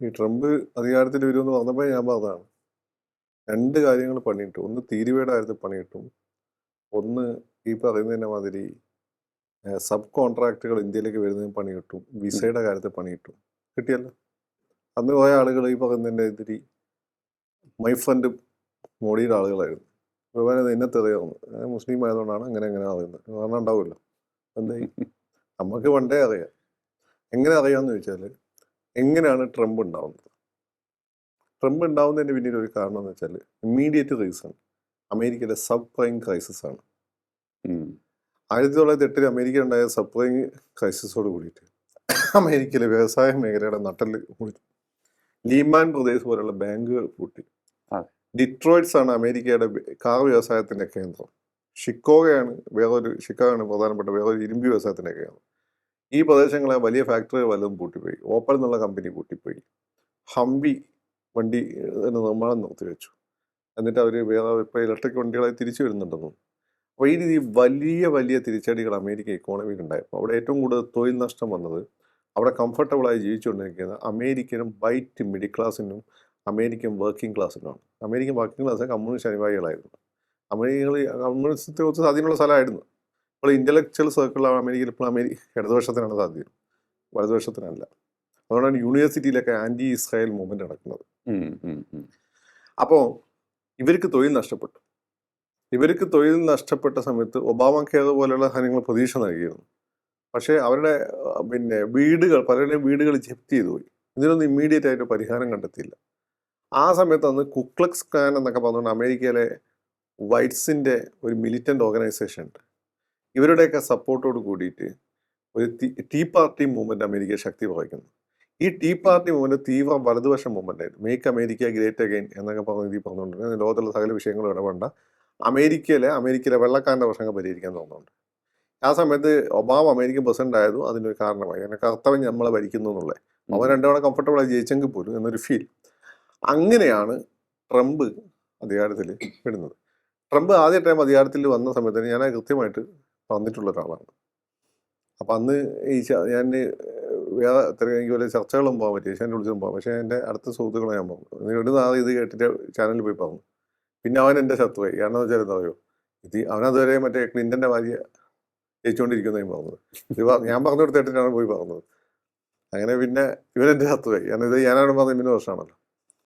ഈ ട്രംപ് അധികാരത്തിൽ വരുമെന്ന് പറഞ്ഞപ്പോൾ ഞാൻ പറഞ്ഞതാണ് രണ്ട് കാര്യങ്ങൾ പണിയിട്ടു. ഒന്ന് തീരുവയുടെ കാര്യത്തിൽ പണിയിട്ടു ഒന്ന് ഈ പറയുന്നതിന്റെ മാതിരി സബ് കോൺട്രാക്റ്റുകൾ ഇന്ത്യയിലേക്ക് വരുന്നതിന് പണി കിട്ടും വിസയുടെ കാര്യത്തിൽ പണി കിട്ടും കിട്ടിയല്ലോ? അന്ന് പോയ ആളുകൾ ഈ പറയുന്നതിന്റെ ഇതിരി മൈ ഫ്രണ്ട് മോഡിയുടെ ആളുകളായിരുന്നു. അപ്പോൾ എന്നെ തെറിയാവുന്നു. മുസ്ലിം ആയതുകൊണ്ടാണ് അങ്ങനെ അങ്ങനെ അറിയുന്നത് കാരണം ഉണ്ടാവുമല്ലോ. എന്തായി? നമുക്ക് പണ്ടേ അറിയാം. എങ്ങനെ അറിയാമെന്ന് ചോദിച്ചാൽ എങ്ങനെയാണ് ട്രംപ് ഉണ്ടാവുന്നത്? ട്രംപ് ഉണ്ടാവുന്നതിന് പിന്നിൽ ഒരു കാരണം എന്ന് വെച്ചാൽ ഇമ്മീഡിയറ്റ് റീസൺ അമേരിക്കയിലെ സബ് പ്രൈം ക്രൈസിസ് ആണ്. ആയിരത്തി തൊള്ളായിരത്തി എട്ടിൽ അമേരിക്ക ഉണ്ടായ സബ് പ്രൈം ക്രൈസിസോട് കൂടിയിട്ട് അമേരിക്കയിലെ വ്യവസായ മേഖലയുടെ നട്ടൽ കൂടി ലീമാൻ പ്രദേശ് പോലുള്ള ബാങ്കുകൾ പൂട്ടി. ഡിട്രോയിറ്റ്സ് ആണ് അമേരിക്കയുടെ കാർ വ്യവസായത്തിന്റെ കേന്ദ്രം. ഷിക്കോഗയാണ് വേറൊരു ഷിക്കാഗാണ് പ്രധാനപ്പെട്ട വേറൊരു ഇരുമ്പ് വ്യവസായത്തിന്റെ കേന്ദ്രം. ഈ പ്രദേശങ്ങളെ വലിയ ഫാക്ടറികൾ വല്ലതും പൂട്ടിപ്പോയി. ഓപ്പൽ എന്നുള്ള കമ്പനി പൂട്ടിപ്പോയി. ഹംവി വണ്ടി നിർമ്മാണം നിർത്തിവെച്ചു എന്നിട്ട് അവർ വേറെ ഇപ്പോൾ ഇലക്ട്രിക് വണ്ടികളായി തിരിച്ചു വരുന്നുണ്ടെന്നും. അപ്പോൾ ഈ രീതി വലിയ വലിയ തിരിച്ചടികൾ അമേരിക്ക ഇക്കോണമിയിൽ ഉണ്ടായപ്പോൾ അവിടെ ഏറ്റവും കൂടുതൽ തൊഴിൽ നഷ്ടം വന്നത് അവിടെ കംഫർട്ടബിളായി ജീവിച്ചുകൊണ്ടിരിക്കുന്ന അമേരിക്കനും വൈറ്റ് മിഡിൽ ക്ലാസ്സിനും അമേരിക്കൻ വർക്കിംഗ് ക്ലാസ്സിനുമാണ് അമേരിക്കൻ വർക്കിംഗ് ക്ലാസ് കമ്മ്യൂണിസ്റ്റ് അനുഭാവികളായിരുന്നു അമേരിക്കകൾ കമ്മ്യൂണിസ്റ്റത്തെ കുറച്ച് സ്വാധീനമുള്ള സ്ഥലമായിരുന്നു. ഇപ്പോൾ ഇന്റലക്ച്വൽ സർക്കിളിലാണ് അമേരിക്കയിൽ ഇപ്പോൾ അമേരിക്ക ഇടതുപക്ഷത്തിനാണ് സാധ്യത വലതുപക്ഷത്തിനല്ല. അതുകൊണ്ടാണ് യൂണിവേഴ്സിറ്റിയിലൊക്കെ ആന്റി ഇസ്രായേൽ മൂവ്മെന്റ് നടക്കുന്നത്. അപ്പോൾ ഇവർക്ക് തൊഴിൽ നഷ്ടപ്പെട്ടു. ഇവർക്ക് തൊഴിൽ നഷ്ടപ്പെട്ട സമയത്ത് ഒബാമ കെയർ പോലെയുള്ള കാര്യങ്ങൾ പ്രതീക്ഷ നൽകിയിരുന്നു. പക്ഷേ അവരുടെ പിന്നെ വീടുകൾ പലരുടെയും വീടുകൾ ജപ്തി ചെയ്തു പോയി. ഇതിനൊന്നും ഇമ്മീഡിയറ്റ് ആയിട്ട് പരിഹാരം കണ്ടെത്തിയില്ല. ആ സമയത്ത് അന്ന് കുക്ലക്സ് ക്ലാൻ എന്നൊക്കെ പറഞ്ഞുകൊണ്ട് അമേരിക്കയിലെ വൈറ്റ്സിന്റെ ഒരു മിലിറ്റന്റ് ഓർഗനൈസേഷൻ ഉണ്ട്. ഇവരുടെയൊക്കെ സപ്പോർട്ടോട് കൂടിയിട്ട് ഒരു ടീ പാർട്ടി മൂവ്മെന്റ് അമേരിക്ക ശക്തി പ്രാപിക്കുന്നു ഈ ടീ പാർട്ടി മൂവ്മെന്റ് തീവ്ര വലതുവശ മൂവ്മെന്റ് ആയിരുന്നു. മേക്ക് അമേരിക്ക ഗ്രേറ്റ് അഗൈൻ എന്നൊക്കെ പറഞ്ഞ രീതിയിൽ പറഞ്ഞുകൊണ്ടിരുന്നത് ലോകത്തുള്ള സകല വിഷയങ്ങളും ഇടപെടേണ്ട. അമേരിക്കയിലെ അമേരിക്കയിലെ വെള്ളക്കാരന്റെ പ്രശ്നങ്ങൾ പരിഹരിക്കാൻ തോന്നുന്നുണ്ട്. ആ സമയത്ത് ഒബാമ അമേരിക്കൻ പ്രസിഡന്റ് ആയതും അതിനൊരു കാരണമായി. അങ്ങനെ കർത്തവ്യം നമ്മളെ ഭരിക്കുന്നു എന്നുള്ളത് അവൻ രണ്ടോടെ കംഫർട്ടബിളായി ജയിച്ചെങ്കിൽ പോലും എന്നൊരു ഫീൽ അങ്ങനെയാണ് ട്രംപ് അധികാരത്തിൽ വിടുന്നത് ട്രംപ് ആദ്യ ടൈം അധികാരത്തിൽ വന്ന സമയത്ത് ഞാൻ കൃത്യമായിട്ട് പറഞ്ഞിട്ടുള്ള ഒരാളാണ് അപ്പം അന്ന് ഈ ഞാൻ വേറെ എനിക്ക് വലിയ ചർച്ചകളൊന്നും പോകാൻ പറ്റില്ല ഏഷ്യാന്റെ വിളിച്ചൊന്നും പോകാം പക്ഷേ എന്റെ അടുത്ത സുഹൃത്തുക്കളെ ഞാൻ പറഞ്ഞു. ഒരു നാളെ ഇത് കേട്ടിട്ട് ചാനലിൽ പോയി പറഞ്ഞു. പിന്നെ അവൻ എന്റെ ശത്രുവായി. കാരണം വെച്ചാൽ എന്താ പറയുക ഇത് അവനതുവരെ മറ്റേ ക്ലിന്റന്റെ ഭാര്യ ജയിച്ചുകൊണ്ടിരിക്കുന്നതായി പറഞ്ഞത്. ഇത് ഞാൻ പറഞ്ഞു കൊടുത്തിട്ടാണ് പോയി പറഞ്ഞത്. അങ്ങനെ പിന്നെ ഇവനെന്റെ ശത്രുവായി. കാരണം ഇത് ഞാനാണ് പറഞ്ഞത് ഇമ്മിന് വർഷമാണല്ലോ.